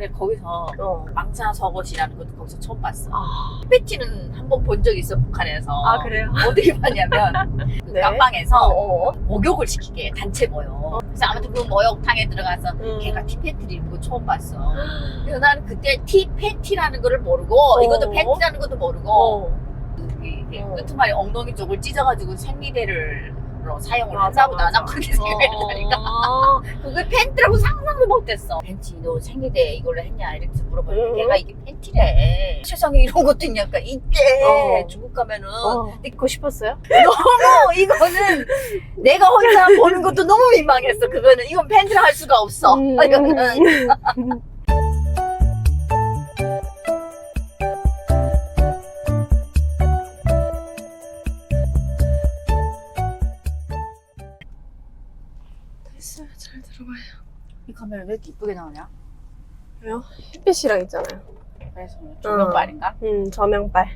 그래 거기서 어. 망사석옷이라는 것도 거기서 처음 봤어. 아, 패티는 한 번 본적 있어 북한에서. 아 그래요? 어떻게 봤냐면 그 네. 깜방에서 어, 어. 목욕을 시키게 단체 모욕. 그래서 아무튼 그 모욕탕에 들어가서 음. 걔가 티 팬티를 입은 거 처음 봤어. 그래서 나는 그때 티 팬티라는 거를 모르고 어. 이것도 팬티라는 것도 모르고 어. 이- 이 어. 끄트머리 엉덩이 쪽을 찢어가지고 생리대를 로 사용을 맞아, 한다고 나난 맞아. 그렇게 생각했다니까 어. 그게 팬티라고 상상도 못했어 팬티 너 생리대 이걸로 했냐 이렇게 음. 걔가 이게 팬티래 세상에 이런 것도 있냐니까 있대 어. 중국 가면은 어. 입고 싶었어요? 너무 이거는 내가 혼자 보는 것도 너무 민망했어 그거는 이건 팬티라 할 수가 없어 음. 카메라 왜 이렇게 이쁘게 나오냐 왜요? 햇빛이랑 있잖아요. 그래서 조명발인가 음, 저명빨.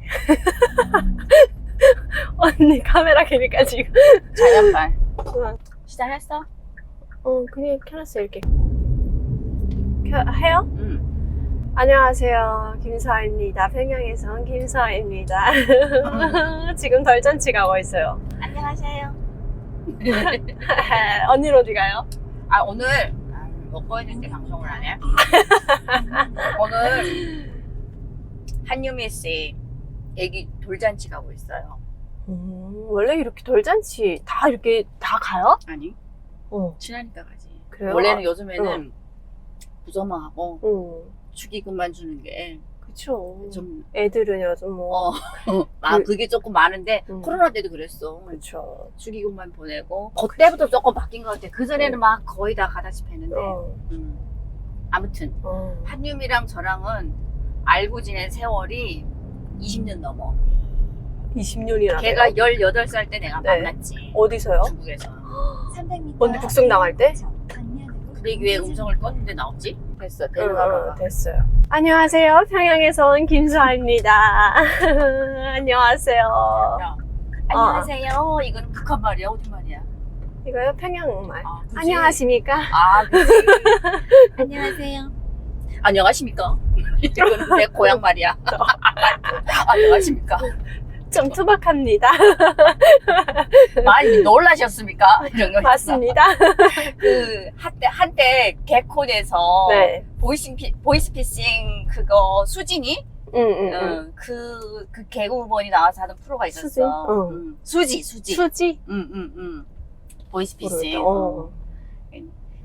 언니 카메라 켜니까 지금. 자연발 어, 시작했어? 어, 그냥 켜놨어요, 이렇게. 켜, 해요? 응 안녕하세요. 김서아입니다. 평양에서 온 김서아입니다. 지금 덜잔치 가고 있어요. 안녕하세요 언니는 어디 가요? 아 오늘 아, 먹고 있는데 방송을 안 해? 오늘 한유미 씨 애기 돌잔치 가고 있어요. 음, 원래 이렇게 돌잔치 다 이렇게 다 가요? 아니 어, 친하니까 가지. 그래요? 원래는 요즘에는 부서망하고 어, 축의금만 주는 게 그쵸. 좀 애들은 요즘 뭐. 어, 아 그- 그게 조금 많은데 음. 코로나 때도 그랬어. 그쵸. 축의금만 보내고 그때부터 조금 바뀐 것 같아. 그 전에는 막 거의 다 가다시피 했는데. 어, 음. 아무튼 어. 한유미랑 저랑은 알고 지낸 세월이 20년 넘어. 20년이나. 걔가 18살 때 내가 네. 만났지. 어디서요? 중국에서. 언니 북송 나갈 때? 근데 왜 음성을 껐는데 나오지? 됐어, 응, 데려가봐. 응, 됐어요. 안녕하세요. 평양에서 온 김수아입니다. 안녕하세요. 야, 안녕하세요. 이거는 북한 말이야, 어디 말이야? 이거요? 평양말. 아? 안녕하십니까? 아, 그치. 안녕하세요. 안녕하십니까? 이거는 내 고향 말이야. 안녕하십니까? 좀 투박합니다. 많이 놀라셨습니까? 이런 거. 맞습니다. 그, 한때, 한때, 개콘에서 네. 보이스 피, 보이스피싱 그거 수진이? 응, 응, 응. 응, 그, 그 개그우먼이 나와서 하는 프로가 있었어. 수지? 응. 응. 수지, 수지. 수지? 응, 응, 응. 보이스피싱. 어.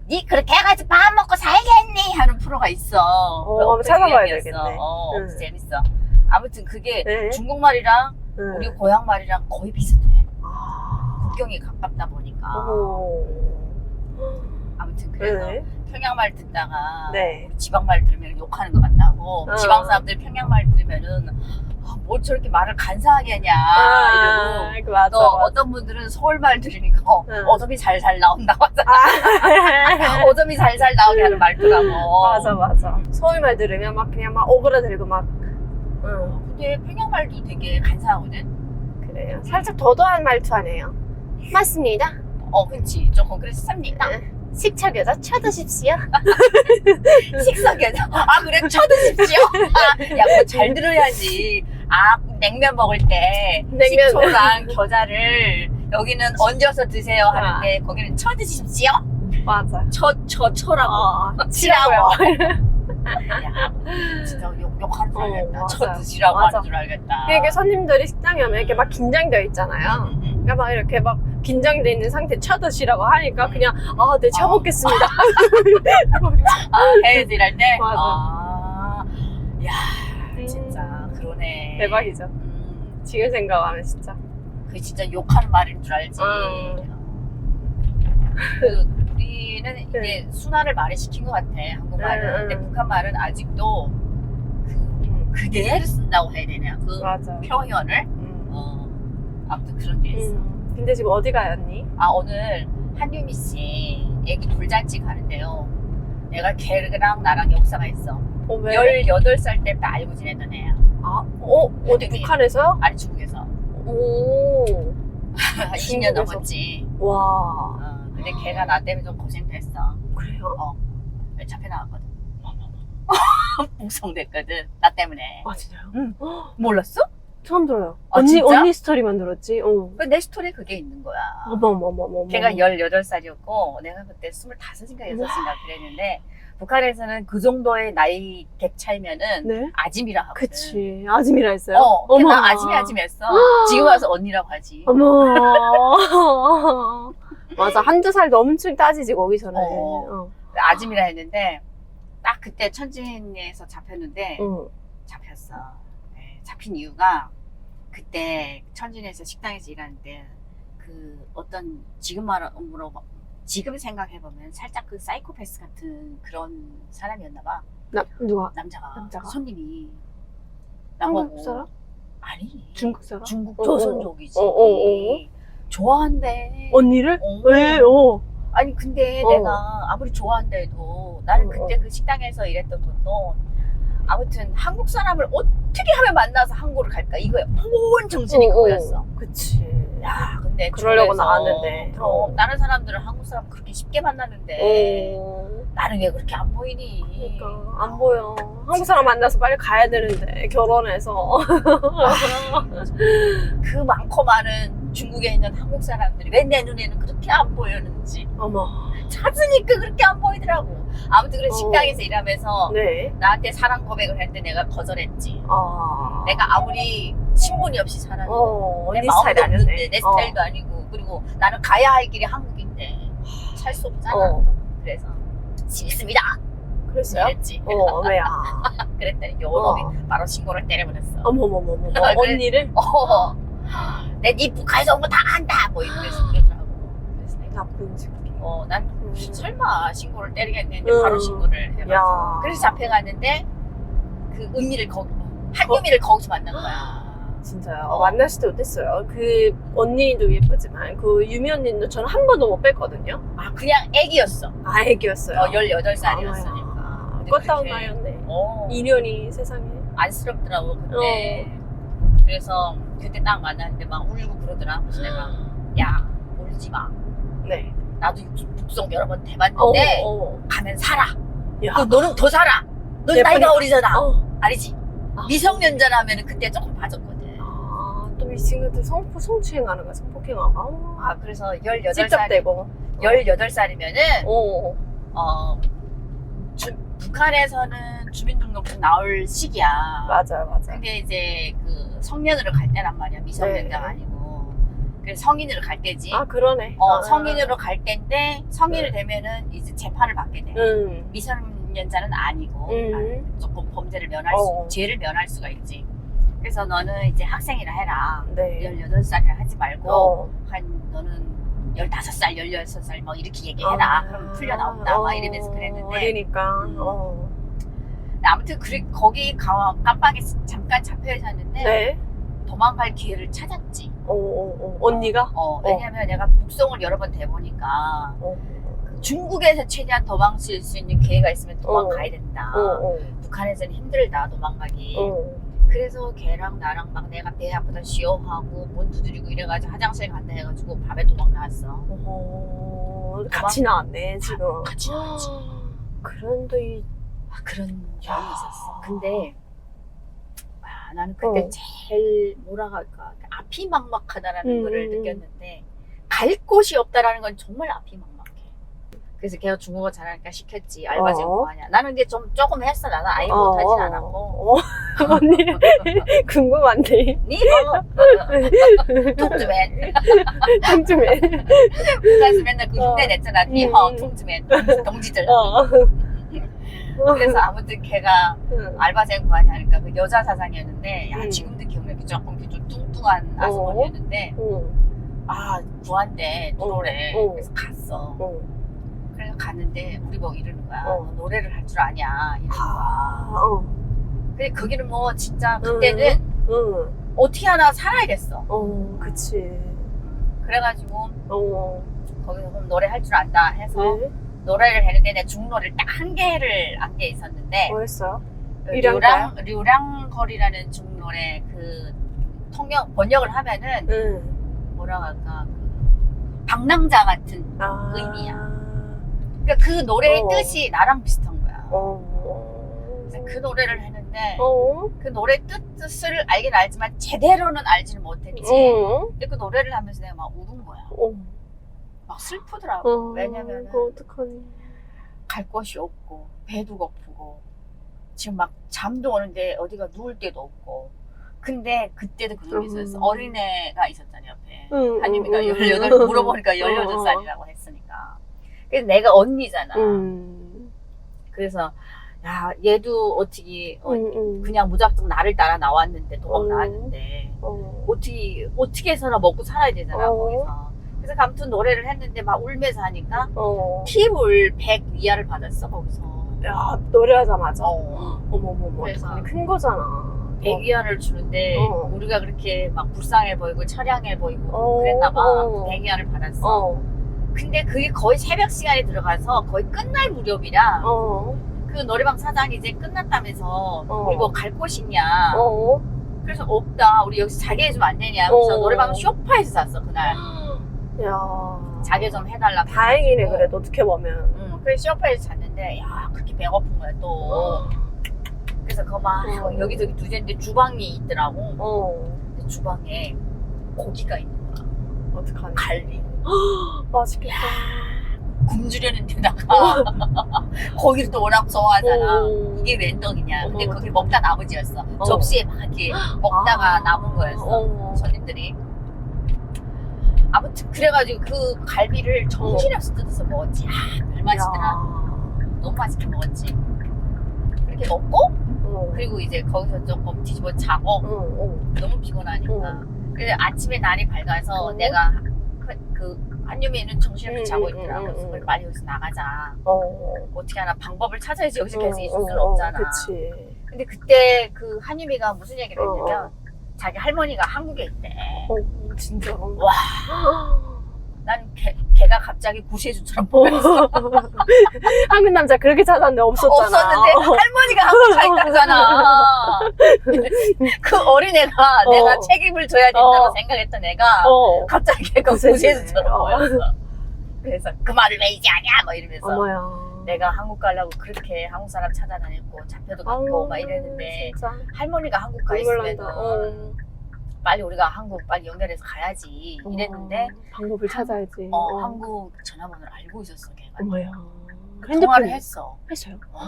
니 그렇게 해가지고 밥 먹고 살겠니? 하는 프로가 있어. 어, 그 한번 찾아봐야. 되겠네. 어, 응. 재밌어. 아무튼 그게 네. 중국말이랑 응. 우리 고향 말이랑 거의 비슷해. 아. 국경이 가깝다 보니까. 어머. 아무튼 그래서 네. 평양 말 듣다가 네. 우리 지방 말 들으면 욕하는 것 같다고. 어. 지방 사람들 평양 말 들으면은 아, 뭘 저렇게 말을 간사하게 하냐 아, 이러고. 그 맞아. 또 어떤 분들은 서울 말 들으니까 어, 응. 어점이 잘잘 나온다고 하잖아. 아. 어점이 잘잘 나오게 하는 말투라고. 맞아, 맞아. 서울 말 들으면 막 그냥 막 오그라들고 막. 응. 근데 평양말도 되게 간사하거든. 그래요. 살짝 도도한 말투 아니에요? 맞습니다. 어, 그렇지. 조금 그랬습니다. 식차교자 쳐드십시오. 식사계자. 아, 그래, 쳐드십시오. 아, 야, 그거 잘 들어야지. 아, 냉면 먹을 때 냉면. 식초랑 겨자를 여기는 얹어서 드세요 하는데 거기는 쳐드십시오. 맞아. 쳐, 쳐, 쳐라고. 어, 치라고. 치라고요. 야, 진짜 욕, 욕하는 줄 어, 알겠다. 맞아요. 쳐 드시라고 맞아. 하는 줄 알겠다. 이게 손님들이 식당에 오면 이렇게 막 긴장되어 있잖아요. 음, 음. 그러니까 막 이렇게 막 긴장돼 있는 상태 쳐드시라고 하니까 그냥 아, 네, 쳐먹겠습니다. 아, 헤어질 할 때? 맞아. 아, 야, 음. 진짜, 그러네. 대박이죠. 음, 지금 생각하면 진짜. 그게 진짜 욕하는 말인 줄 알지. 음. 그, 우리는 이제 네. 순화를 많이 시킨 것 같아, 한국말은. 음, 음. 근데 북한 말은 아직도 그, 그대로 쓴다고 해야 되냐, 그 맞아. 표현을. 음. 어, 아무튼 그런 게 있어. 음. 근데 지금 어디 가요, 언니? 아, 오늘 한유미 씨 애기 돌잔치 가는데요. 내가 걔랑 나랑 역사가 있어. 어, 왜? 18살 때부터 알고 지내던 애야. 아, 어? 어디 되게- 북한에서요? 아니, 중국에서. 오. 20년 중국에서? 넘었지. 와. 어, 근데 걔가 나 때문에 좀 고생됐어. 그래요? 잡혀 나왔거든. 북송됐거든. 나 때문에. 아 진짜요? 응. 헉, 몰랐어? 처음 들어요. 아, 언니 진짜? 언니 스토리만 들었지. 어. 그 내 스토리에 그게 있는 거야. 어머 어머 어머 어머. 걔가 18살이었고 내가 그때 25인가 6인가 그랬는데 북한에서는 그 정도의 나이 갭 차이면은 네. 아짐이라 하거든. 그치. 아즈미라 했어요. 어. 걔가 아짐이 아짐 했어. 지금 와서 언니라고 하지. 어머. 맞아 한두 살 넘쯤 따지지 거기서는. 어. 어. 아짐이라 했는데 딱 그때 천진에서 잡혔는데 어. 잡혔어. 네, 잡힌 이유가 그때 천진에서 식당에서 일하는데 그 어떤 지금 말으로 지금 생각해 보면 살짝 그 사이코패스 같은 그런 사람이었나 봐. 나 누가? 남자가, 남자가? 손님이 한국 나보고 사람? 아니 중국 사람? 중국 어, 조선족이지. 어, 어, 어. 좋아한대. 언니를? 어. 왜? 어. 아니 근데 어. 내가 아무리 좋아한대도 나는 어, 그때 어. 그 식당에서 일했던 것도 아무튼 한국 사람을 어떻게 하면 만나서 한국을 갈까 이거야 온 정신이 어, 어. 그거였어. 그치. 야 근데 그러려고 중국에서 나왔는데. 그럼 어. 다른 사람들은 한국 사람 그렇게 쉽게 만나는데 어. 나는 왜 그렇게 안 보이니? 그러니까 안 보여. 한국 사람 만나서 빨리 가야 되는데 결혼해서. 그 많고 많은 중국에 있는 한국 사람들이 왜 내 눈에는 그렇게 안 보였는지 어머. 찾으니까 그렇게 안 보이더라고. 아무튼 그래 어. 식당에서 일하면서 네. 나한테 사랑 고백을 할 때 내가 거절했지. 아. 내가 아무리 신분이 없이 살았는데 어, 내 언니 마음도 스타일 없는데. 내 어. 스타일도 아니고 그리고 나는 가야 할 길이 한국인데 살 수 없잖아. 어. 그래서 싫습니다. 그랬어요? 그랬지. 어, 왜야? 그랬더니 요놈이 바로 신고를 때려버렸어. 어머머머머. 그래. 언니를? 어. 내네 북한에서 온 거 다 안다. 뭐 이러면서 그러더라고. 그래서 내가 나쁜 새끼. 어, 난 음. 설마 신고를 때리겠는데 음. 바로 신고를 해가지고 야. 그래서 잡혀갔는데 그 은미를 거기 한유미를 거기서 만난 거야. 진짜요? 어. 만날 수도 못했어요. 그 언니도 예쁘지만 그 유미 언니도 저는 한 번도 못 뵀거든요. 아 그냥 애기였어. 아 애기였어요. 어, 18살이었으니까. 아, 꽃다운 나였네. 어, 인연이 세상에. 안쓰럽더라고 그때. 그래서 그때 딱 만났는데 막 울고 그러더라. 그래서 내가 야 울지 마. 네. 나도 북송 여러 번 어, 돼봤는데 어. 가면 살아. 야. 그 너는 더 살아. 너 예쁘니까. 나이가 어리잖아. 어. 알지? 아. 미성년자라면 그때 조금 봐줬거든. 아, 또 이 친구들 성, 성추행하는 거야, 성폭행하고. 아 그래서 18살 찝쩍대고. 18살이면은 어. 어 주- 북한에서는 주민등록증 나올 시기야. 맞아요, 맞아요. 근데 이제 그 성년으로 갈 때란 말이야. 미성년자가 네. 아니고. 그래서 성인으로 갈 때지. 아, 그러네. 어, 아. 성인으로 갈 때인데 성인이 네. 되면은 이제 재판을 받게 돼. 응. 미성년자는 아니고 음. 아, 조금 범죄를 면할 어. 수, 죄를 면할 수가 있지. 그래서 너는 이제 학생이라 해라. 네. 18살이라 하지 말고 어. 한 너는 15살, 16살 뭐 이렇게 얘기해라. 아. 그럼 풀려 나온다. 막 어, 이러면서 그랬는데 어리니까. 음. 어. 아무튼 그래, 거기 가, 깜빡이 잠깐 잡혀 있었는데 네. 도망갈 기회를 찾았지. 어, 어, 어. 언니가? 어, 왜냐면 내가 북송을 여러 번 돼보니까 어. 중국에서 최대한 도망칠 수 있는 기회가 있으면 도망가야 된다. 어, 어. 북한에서는 힘들다 도망가기. 어. 그래서 걔랑 나랑 막 내가 배 아프다 쉬어하고 문 두드리고 이래가지고 화장실 간다 해가지고 밤에 도망 나왔어. 어. 같이 나왔네, 지금. 같이 나왔지. 그런 또 이. 아, 그런 야. 경험이 있었어. 근데 아, 나는 그때 어. 제일 뭐라 할까 앞이 막막하다라는 음, 거를 음, 음. 느꼈는데 갈 곳이 없다라는 건 정말 앞이 막막해. 그래서 걔가 중국어 잘하니까 시켰지 알바생 어. 뭐 하냐. 나는 이제 좀 조금 했어. 나는 아예 어, 못하진 어, 않았고. 어. 언니, 궁금한데. 니 뭐? 좀 해. 북한에서 맨날 그 어. 흉내 냈잖아. 음, 니허 음. 퉁즈맨. 동지들. 어. 그래서 아무튼 걔가 응. 알바생 구하냐니까 그 여자 사상이었는데 야 음. 지금도 기억나 그 조금 이렇게 좀 뚱뚱한 어. 아주머니였는데 어. 아 구한대 들어오래 어. 그래서 갔어 어. 그래서 갔는데 우리 보고 이러는 거야 어. 너 노래를 할 줄 아냐 이러는 거야 아, 어. 근데 거기는 뭐 진짜 그때는 응. 어떻게 하나 살아야 됐어 어, 그치. 그래가지고 어. 거기서 그럼 노래 할 줄 안다 해서 네. 노래를 했는데 내 중노를 딱 한 개를 안 게 있었는데 뭐 했어요? 류랑 류랑거리라는 중노래 그 통역 번역을 하면은 응. 뭐라 할까 그 방랑자 같은 아. 의미야. 그러니까 그 노래의 어. 뜻이 나랑 비슷한 거야. 어. 그래서 그 노래를 했는데 어. 그 노래 뜻, 뜻을 알긴 알지만 제대로는 알지는 못했지. 어. 근데 그 노래를 하면서 내가 막 우는 거야. 어. 막 슬프더라고. 어. 왜냐면은 그거 어떡하니. 갈 곳이 없고 배도 고프고 지금 막 잠도 오는데 어디가 누울 데도 없고 근데 그때도 그런 게 있었어 음. 어린애가 있었잖아 옆에 응, 한유미가 응, 응, 18 응. 물어보니까 어, 18살이라고 했으니까 그래서 내가 언니잖아 음. 그래서 야 얘도 어떻게 어, 응, 응. 그냥 무작정 나를 따라 나왔는데 도망 음. 나왔는데 어. 어떻게 어떻게 해서나 먹고 살아야 되잖아 어. 거기서 그래서 아무튼 노래를 했는데 막 울면서 하니까 어. 팁을 100 위아를 받았어 거기서 야, 노래하자마자. 어. 어머머머. 그래서- 어떡하니. 큰 거잖아. 100 위안을 주는데 어. 우리가 그렇게 막 불쌍해 보이고 처량해 보이고 어. 그랬나 봐. 어. 100 위안을 받았어. 어. 근데 그게 거의 새벽 시간에 들어가서 거의 끝날 무렵이라 어. 그 노래방 사장이 이제 끝났다면서 어. 우리 뭐 갈 곳 있냐. 어. 그래서 없다. 우리 여기서 자게 해주면 안 되냐. 그래서 어. 노래방 쇼파에서 잤어 그날. 야. 자게 좀 해달라. 다행이네, 그래가지고. 그래도 어떻게 보면. 응. 그래서 쇼파에서 잤는데 야 그렇게 배고픈 거야 또. 그래서 그막 어. 여기저기 두재인데 주방이 있더라고. 어. 근데 주방에 고기가 있는 거야. 어떡하니. 갈비. 맛있겠다. 굶주려는 데다가 고기를 또 워낙 좋아하잖아. 어. 이게 웬 떡이냐. 근데 어머, 그게. 먹다 남은지였어. 어. 접시에 막 이렇게 먹다가 아. 남은 거였어. 어. 손님들이. 아무튼 그래가지고 그 갈비를 정신없이 뜯어서 먹었지. 아, 별맛이더라. 야. 너무 맛있게 먹었지. 그렇게 먹고 어. 그리고 이제 거기서 조금 뒤집어 자고 어. 어. 너무 피곤하니까. 어. 그래서 아침에 날이 밝아서 어. 내가 그, 그 한유미는 정신없이 음, 자고 음, 있더라. 음, 그래서 음. 그걸 빨리 여기서 나가자. 어. 어떻게 하나 방법을 찾아야지 여기서 계속 있을 수는 없잖아. 그치. 근데 그때 그 한유미가 무슨 얘기를 어, 했냐면 어. 자기 할머니가 한국에 있대. 어, 진짜로. 와. 난 걔, 걔가 갑자기 구세주처럼 보였어. 한국 남자 그렇게 찾았는데 없었잖아. 없었는데 할머니가 한국 가 있다잖아. 그 어린애가 어. 내가 책임을 져야 된다고 어. 생각했던 애가 어. 갑자기 걔가. 구세주처럼 어. 보였어. 그래서 그 말을 왜 이제 하냐 뭐 이러면서 어머야. 내가 한국 가려고 그렇게 한국 사람 찾아다녔고 잡혀도 갔고 아우, 막 이랬는데 진짜. 할머니가 한국 가 있으면. 어. 빨리 우리가 한국 빨리 연결해서 가야지 이랬는데 어, 방법을 찾아야지. 어, 어. 한국 전화번호를 알고 있었어 걔가 어머야. 통화를 했어 했어요. 어.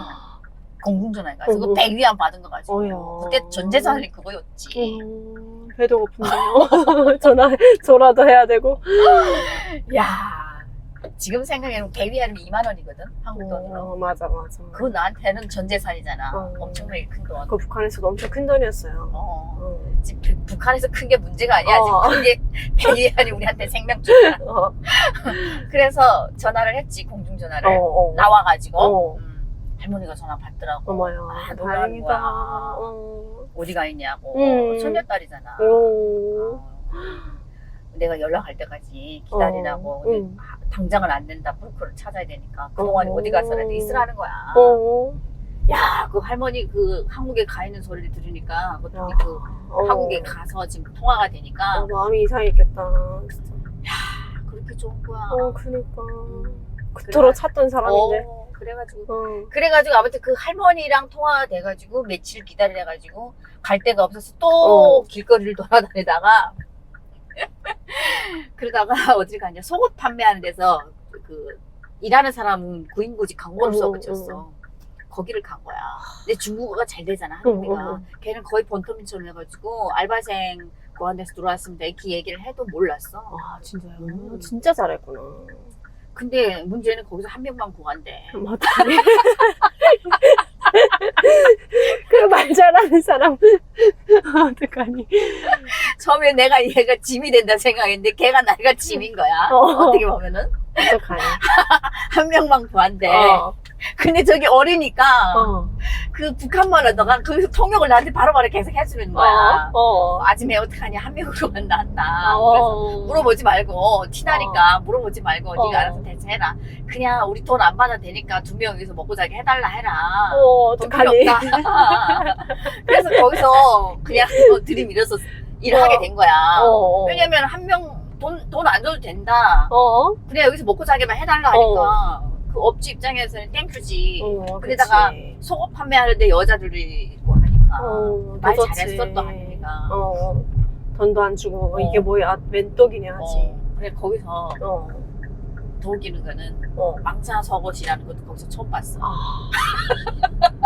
공중전화인가 그래서 어, 그 100 위안 받은 거 가지고 어야. 그때 전 재산이 그거였지 음, 배도 고픈데요. 전화 전화도 해야 되고. 야 지금 생각해보면 100위안이면 2만 원이거든 한국 돈으로 어, 맞아 맞아. 그거 나한테는 전 재산이잖아 어. 엄청나게 큰 돈 그 북한에서도 엄청 큰 돈이었어요. 어. 어. 지금 북- 북한에서 큰 게 문제가 아니야 어. 지금 그게 100위안이 우리한테 생명줄이야 어. 그래서 전화를 했지 공중 전화를 어. 어. 나와가지고 어. 음, 할머니가 전화 받더라고 어머야. 아, 다행이다. 거야. 어. 어디가 있냐고 음. 손녀딸이잖아 오. 어. 내가 연락할 때까지 기다리라고 어. 응. 아, 당장은 안 된다 브로커를 찾아야 되니까 그동안에 어. 어디 갔어라도 있으라는 거야 어. 야그 할머니 그 한국에 가 있는 소리를 들으니까 그, 야. 그 어. 한국에 가서 지금 통화가 되니까 어, 마음이 이상했겠다. 아, 그렇게 좋은 거야 어, 그니까. 음. 그토록 그래가- 찾던 사람인데. 어, 그래가지고 어. 그래가지고 아무튼 그 할머니랑 통화가 돼가지고 며칠 기다려가지고 갈 데가 없어서 또 어. 길거리를 돌아다니다가 그러다가 어딜 갔냐 속옷 판매하는 데서 그 일하는 사람은 구인구직 광고를 어, 써붙였어 거기를 간 거야 근데 중국어가 잘 되잖아 한국이가 어, 어, 어. 걔는 거의 본토민처럼 해가지고 알바생 고한데서 들어왔습니다 이렇게 얘기를 해도 몰랐어 아, 진짜요? 음. 진짜 잘했구나. 근데 문제는 거기서 한 명만 구한대 맞다. 그 말 잘하는 사람. 어떡하니. 처음에 내가 얘가 짐이 된다 생각했는데 걔가 나이가 짐인 거야. 어. 어. 떻게 보면은 어떡하니. 한 명만 구한대. 어. 근데 저기 어리니까 어. 그 북한말 하다가 거기서 통역을 나한테 바로바로 계속 해주는 거야. 어. 어. 아줌에 어떡하냐 한 명으로 간다 한다. 그래서 어. 물어보지 말고 티나니까 물어보지 말고 어. 네가 알아서 대처해라. 그냥 우리 돈 안 받아도 되니까 두 명 여기서 먹고 자게 해달라 해라. 어, 돈 필요. 없다. 그래서 거기서 그냥 뭐 들이밀어서 일을 어. 하게 된 거야. 어. 왜냐면 한 명 돈 돈 안 줘도 된다. 어. 그냥 여기서 먹고 자기만 해달라 하니까 그 업주 입장에서는 땡큐지. 어, 그러다가 그치. 속옷 판매하는데 여자들이 있고 하니까 어, 말. 잘했어 또 하니까. 어, 돈도 안 주고 어. 이게 뭐야 웬 떡이냐 하지. 어, 그래 거기서 어. 더 웃기는 거는 어. 망사 속옷이라는 것도 거기서 처음 봤어. 아.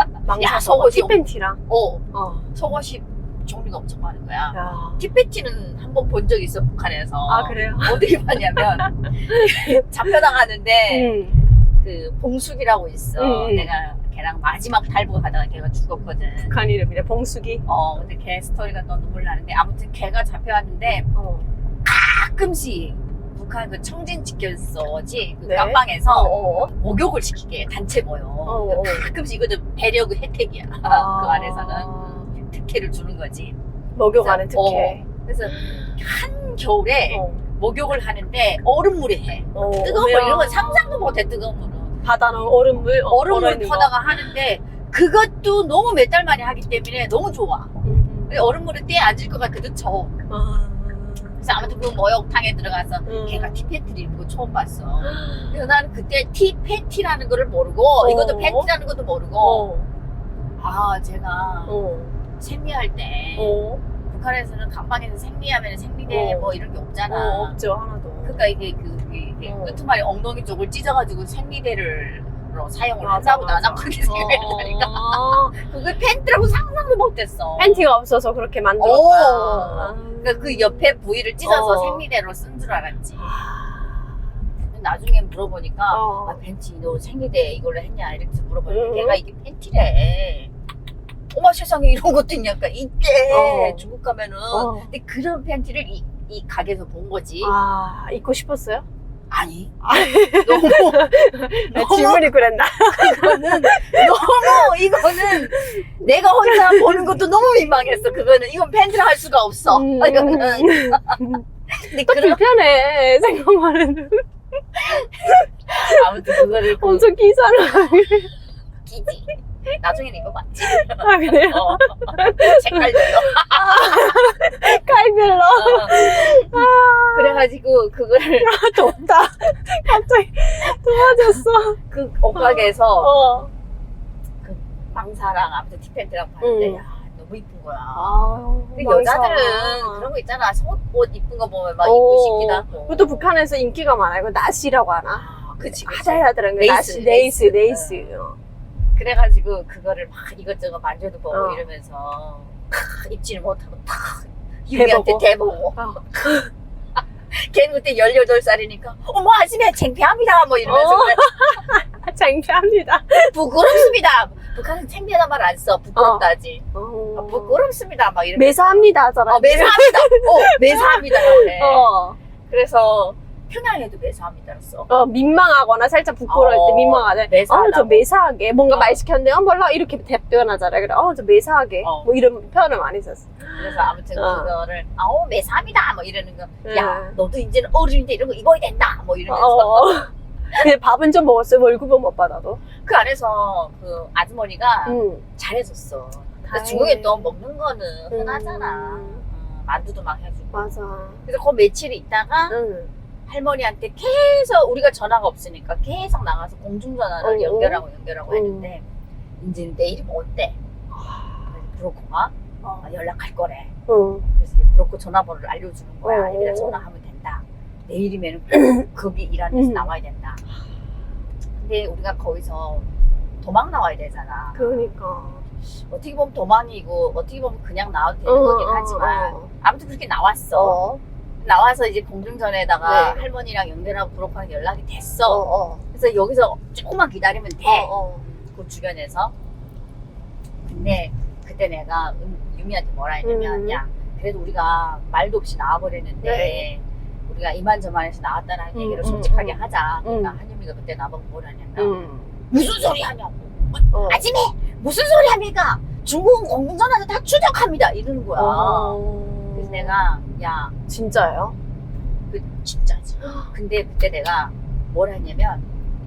야, 망사 속옷이 티 팬티랑. 어 어. 속옷이 종류가 엄청 많은 거야. 야. 티페티는 한 번 본적 있어 북한에서. 아 그래요? 어떻게 봤냐면 잡혀나가는데 응. 그 봉숙이라고 있어. 응, 응. 내가 걔랑 마지막 탈북하다가 걔가 죽었거든. 북한 이름이래 봉숙이. 어 근데 걔 스토리가 또 눈물 나는데 아무튼 걔가 잡혀왔는데 어. 가끔씩 북한 그 청진 지켰어지 그 네. 깜방에서 어. 어. 목욕을 시키게 단체 모여. 어, 어. 가끔씩 이것도 배려그 혜택이야. 아. 그 안에서는 특혜를 주는 거지. 목욕하는 특혜. 어, 그래서 한 겨울에 어. 목욕을 하는데 얼음물에 해. 어. 뜨거운 물 왜요? 이런 건 상상도 못해 뜨거운 물은. 바다는 얼음물 어, 얼음물 얼어있는 거. 퍼다가 하는데 그것도 너무 몇 달 만에 하기 때문에 너무 좋아. 음. 근데 얼음물에 떼 앉을 것 같거든 저. 아. 그래서 아무튼 그 목욕탕에 들어가서 음. 걔가 티팬티를 입는 거 처음 봤어. 그래서 나는 그때 티팬티라는 거를 모르고 어. 이것도 팬티라는 것도 모르고 어. 아 제가 어. 생리할 때 어. 북한에서는 감방에서 생리하면 생리대 어. 뭐 이런 게 없잖아. 어. 없죠 하나도. 그러니까 이게 그 이게 어. 끄트머리 엉덩이 쪽을 찢어가지고 생리대를 로 사용을 맞아, 한다고 나나 맞아. 그렇게 생각했다니까 어. 그게 팬티라고 상상도 못했어. 팬티가 없어서 그렇게 오. 만들었다. 그러니까 그 옆에 부위를 찢어서 어. 생리대로 쓴 줄 알았지. 아. 나중에 물어보니까 어. 아 팬티 너 생리대 이걸로 했냐 이렇게 물어보니까 응. 걔가 이게 팬티래. 어머 세상에 이런 것도 있냐 그러니까 이때 어. 중국 가면은 어. 근데 그런 팬티를 이, 이 가게에서 본 거지. 아, 입고 싶었어요? 아니 너무 질문이 그랬나? 이거는 너무 이거는 내가 혼자 보는 것도 너무 민망했어. 그거는 이건 팬티를 할 수가 없어. 음. 이거는 근데 또 그런 불편해, 생각만 해도. 아무튼 그거를 그 엄청 기사를. 끼지. 나중에 이거 맞지? 아, 그래요? 어. 색깔별로. 깔별로. 어. 아, 그래가지고 그거를 덥다. 갑자기 더워졌어. 그 옷가게에서 어. 망사랑 아무튼 티팬티랑 봤는데 응. 야 너무 이쁜 거야. 아, 근데 여자들은 그런 거 있잖아. 속옷 이쁜 거 보면 막 입고 싶기도 하고. 그것도 북한에서 인기가 많아요. 이거 나시라고 하나? 아, 그치, 그치. 하잘하더란 거. 레이스, 나시, 레이스, 레이스. 레이스. 어. 그래가지고 그거를 막 이것저것 만져도 보고 어. 이러면서 크, 입지를 못하고 탁 유미한테 대보고. 어. 걔는 그때 18살이니까 어머 아줌마 창피합니다 뭐 이러면서 어. 창피합니다. 부끄럽습니다 북한은 창피하다 말 안 써 부끄럽다지 어. 아, 부끄럽습니다 막 이러면서 매사합니다, 하잖아. 어, 매사합니다 어 매사합니다 그래. 어. 그래서 평양에도 매사합니다로 써 어, 민망하거나 살짝 부끄러울 때 어, 민망하대. 매사하다고. 어, 저 매사하게. 뭔가 어. 말 시켰는데, 어, 몰라. 이렇게 답변하잖아. 그래, 어, 저 매사하게. 어. 뭐 이런 표현을 많이 썼어. 그래서 아무튼 어. 그거를 아우 매사합니다 뭐 이러는 거야 응. 너도 이제는 어른인데 이런 거 입어야 된다 뭐 이러면서 어. 근데 밥은 좀 먹었어요. 월급은 못 받아도. 그 안에서 그 아주머니가 응. 잘해줬어. 근데. 중국에 또 먹는 거는 흔하잖아. 음. 어, 만두도 막 해주고. 맞아. 그래서 그 며칠 있다가 응. 할머니한테 계속 우리가 전화가 없으니까 계속 나가서 공중전화를 어, 연결하고 연결하고 어. 했는데 이제는 내일이 온대. 브로커가 어. 아, 연락할 거래. 응. 그래서 이제 브로커 전화번호를 알려주는 거야. 어. 여기다 전화하면 된다. 내일이면 꼭 거기 일하는 데서 음. 나와야 된다. 근데 우리가 거기서 도망 나와야 되잖아. 그러니까. 어떻게 보면 도망이고 어떻게 보면 그냥 나와도 되는 어, 거긴 어, 하지만 어. 아무튼 그렇게 나왔어. 어. 나와서 이제 공중전에다가 네. 할머니랑 연결하고 브로커랑 연락이 어. 됐어. 어. 그래서 여기서 조금만 기다리면 돼. 어. 그 주변에서. 근데 그때 내가 음- 유미한테 뭐라 했냐면 음. 야 그래도 우리가 말도 없이 나와버렸는데 네. 우리가 이만저만해서 나왔다는 음, 얘기를 음, 솔직하게 음. 하자. 그러니까 음. 한유미가 그때 나보고 뭐라 했냐면 응. 무슨 소리 하냐고. 어. 아침에 무슨 소리 합니까? 중국은 공중전화도 다 추적합니다. 이러는 거야. 어. 그래서 내가 야, 진짜요? 그 진짜지. 근데 그때 내가 뭐라 했냐면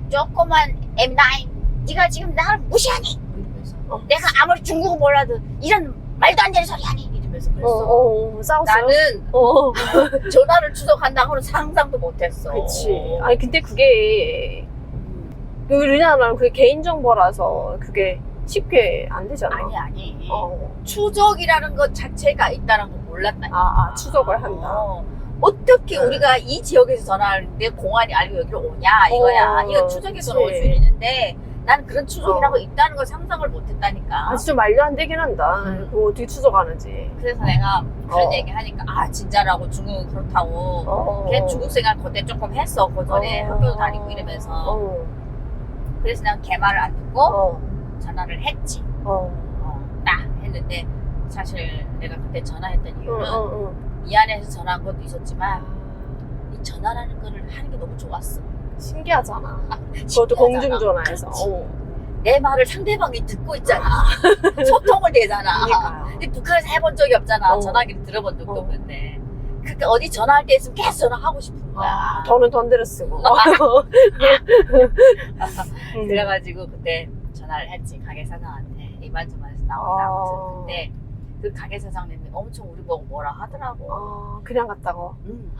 조그만 M9 네가 지금 나를 무시하니? 이러면서 어. 내가 아무리 중국어 몰라도 이런 말도 안 되는 소리 하니? 이러면서 어, 그랬어. 어, 싸웠어요? 나는 어. 전화를 추적한다고는 상상도 못했어. 그치. 아니, 근데 그게 음. 우리나라는 그게 개인정보라서 그게 쉽게 안 되잖아. 아니 아니. 어. 추적이라는 것 자체가 있다는 걸 몰랐다니까. 아, 아, 추적을 한다. 어. 어떻게 네. 우리가 이 지역에서 전화하는데 공안이 알고 여기로 오냐 이거야. 어, 이거 추적에서 그치. 올수 있는데 난 그런 추적이라고 어. 있다는 걸 상상을 못했다니까. 아, 진짜 말도 안 되긴 한다. 음. 그거 어떻게 추적하는지. 그래서 내가 그런 어. 얘기 하니까 아 진짜라고 중국은 그렇다고. 어. 걔 중국 생활 그때 조금 했어 그 전에 어. 학교도 다니고 이러면서. 어. 그래서 난 걔 말을 안 듣고 어. 전화를 했지. 어. 어, 딱 했는데 사실 내가 그때 전화했던 응, 이유는 응, 응. 미안해서 전화한 것도 있었지만 아, 이 전화라는 거를 하는 게 너무 좋았어. 신기하잖아. 그것도 신기하잖아. 공중전화에서. 그렇지. 어. 내 말을 상대방이 듣고 있잖아. 소통을 되잖아. 그러니까. 근데 북한에서 해본 적이 없잖아. 어. 전화기를 들어본 적도 어. 없는데. 그러니까 어디 전화할 때 있으면 계속 전화하고 싶은 거야. 아, 돈은 돈대로 쓰고. 음. 그래가지고 그때 전화를 했지. 가게 사장한테. 이만저만해서 나온다. 아. 아무튼. 근데 그 가게 사장님이 엄청 우리 보고 뭐라 하더라고. 아, 그냥 갔다고. 음.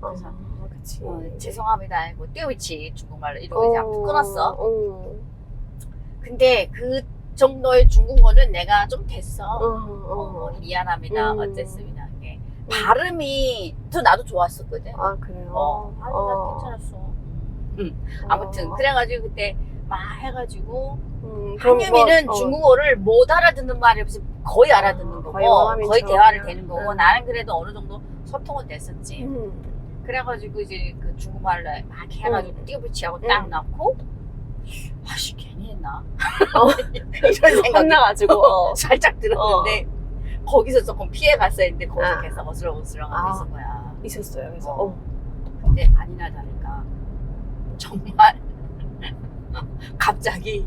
그래서 아, 그치. 어, 죄송합니다. 하고 띄우치 중국말로 이러고 이제 아무튼 끊었어. 어. 근데 그 정도의 중국어는 내가 좀 됐어. 어. 어, 어. 미안합니다. 음. 어쨌습니다. 이게 발음이 또 나도 좋았었거든. 아, 그래요? 어, 나도 어. 괜찮았어. 음. 아무튼 어. 그래가지고 그때 막 해가지고 음, 그럼 한유미는 뭐, 어. 중국어를 못 알아듣는 말이 없이 거의 알아듣는 아, 거의 거의, 원어민처럼 대화를 그냥. 되는 거고 음. 나는 그래도 어느 정도 소통은 됐었지. 음. 그래가지고 이제 그 중국말로 막 해가지고 띄어붙이하고 딱 음. 넣고 아씨 괜히 했나 어. 이런 생각이 혼나가지고. 어. 살짝 들었는데 거기서 조금 피해 갔어야 했는데 거기서 아. 계속 어슬렁어슬렁하고 아. 있은 거야 있었어요. 그래서. 어. 어. 근데 아니나 다를까 정말 갑자기